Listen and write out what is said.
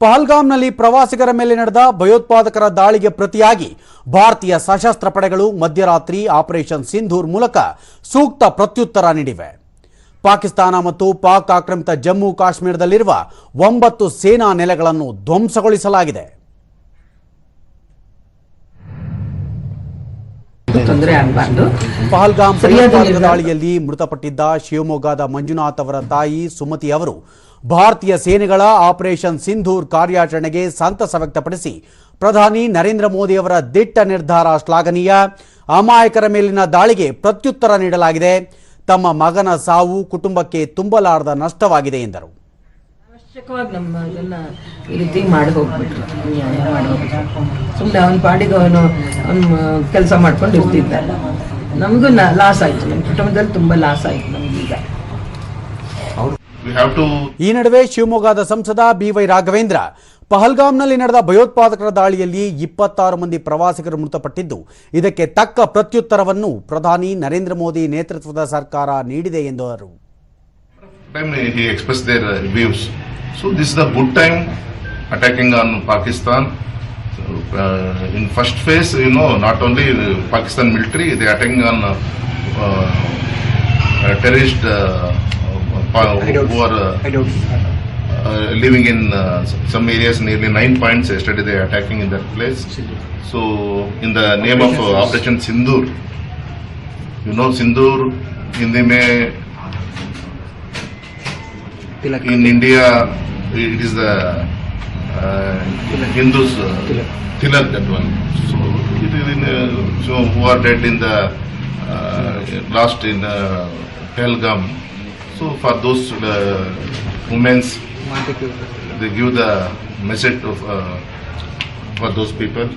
ಪಹಲ್ಗಾಮ್ನಲ್ಲಿ ಪ್ರವಾಸಿಗರ ಮೇಲೆ ನಡೆದ ಭಯೋತ್ಪಾದಕರ ದಾಳಿಗೆ ಪ್ರತಿಯಾಗಿ ಭಾರತೀಯ ಸಶಸ್ತ್ರ ಪಡೆಗಳು ಮಧ್ಯರಾತ್ರಿ ಆಪರೇಷನ್ ಸಿಂಧೂರ್ ಮೂಲಕ ಸೂಕ್ತ ಪ್ರತ್ಯುತ್ತರ ನೀಡಿವೆ. ಪಾಕಿಸ್ತಾನ ಮತ್ತು ಪಾಕ್ ಆಕ್ರಮಿತ ಜಮ್ಮು ಕಾಶ್ಮೀರದಲ್ಲಿರುವ ಒಂಬತ್ತು ಸೇನಾ ನೆಲೆಗಳನ್ನು ಧ್ವಂಸಗೊಳಿಸಲಾಗಿದೆ. ತೊಂದರೆ ಆಗಬಾರ್ದು. ಪಹಲ್ಗಾಮ್ ಭಯೋತ್ಪಾದಕ ದಾಳಿಯಲ್ಲಿ ಮೃತಪಟ್ಟಿದ್ದ ಶಿವಮೊಗ್ಗದ ಮಂಜುನಾಥ್ ಅವರ ತಾಯಿ ಸುಮತಿ ಅವರು ಭಾರತೀಯ ಸೇನೆಗಳ ಆಪರೇಷನ್ ಸಿಂಧೂರ್ ಕಾರ್ಯಾಚರಣೆಗೆ ಸಂತಸ ವ್ಯಕ್ತಪಡಿಸಿ ಪ್ರಧಾನಿ ನರೇಂದ್ರ ಮೋದಿ ಅವರ ದಿಟ್ಟ ನಿರ್ಧಾರ ಶ್ಲಾಘನೀಯ. ಅಮಾಯಕರ ಮೇಲಿನ ದಾಳಿಗೆ ಪ್ರತ್ಯುತ್ತರ ನೀಡಲಾಗಿದೆ. ತಮ್ಮ ಮಗನ ಸಾವು ಕುಟುಂಬಕ್ಕೆ ತುಂಬಲಾರದ ನಷ್ಟವಾಗಿದೆ ಎಂದರು. ಅವಶ್ಯಕವಾಗಿ ನಮ್ಮ ಇದನ್ನ ಈ ರೀತಿ ಮಾಡಿ ಹೋಗ್ಬಿಟ್ರು. ಅನ್ಯಾಯ ಮಾಡಿ ಹೋಗ್ಬಿಟ್ರು. ಸುಮ್ಮನೆ ಅವನ ಪಾಡಿಗೆ ಅವನು ಅವನು ಕೆಲಸ ಮಾಡ್ಕೊಂಡು ಇರ್ತಿದ್ದ. ನಮಗೂ ಲಾಸ್ ಆಯ್ತು. ನಮ್ಮ ಕುಟುಂಬದಲ್ಲಿ ತುಂಬಾ ಲಾಸ್ ಆಯ್ತು ನಮಗೀಗ ಈ ನಡುವೆ ಶಿವಮೊಗ್ಗದ ಸಂಸದ ಬಿವೈ ರಾಘವೇಂದ್ರ ಪಹಲ್ಗಾಮ್ನಲ್ಲಿ ನಡೆದ ಭಯೋತ್ಪಾದಕರ ದಾಳಿಯಲ್ಲಿ ಇಪ್ಪತ್ತಾರು ಮಂದಿ ಪ್ರವಾಸಿಗರು ಮೃತಪಟ್ಟಿದ್ದು ಇದಕ್ಕೆ ತಕ್ಕ ಪ್ರತ್ಯುತ್ತರವನ್ನು ಪ್ರಧಾನಿ ನರೇಂದ್ರ ಮೋದಿ ನೇತೃತ್ವದ ಸರ್ಕಾರ ನೀಡಿದೆ ಎಂದರು. Time he expressed their uh, views. So this is the good time attacking on Pakistan. So, uh, in first phase, you know, not only uh, Pakistan military, they attacking on uh, uh, terrorist uh, uh, who are uh, uh, living in uh, some areas, nearly nine points. Yesterday they are attacking in that place. So in the name of uh, Operation Sindoor, you know, Sindoor, Hindi mein in India, it is the uh, Hindus uh, tilak that one. So it is in, uh, so who are dead in the uh, last in the Pelgam. So for those uh, women's, they give the message of uh, for those people.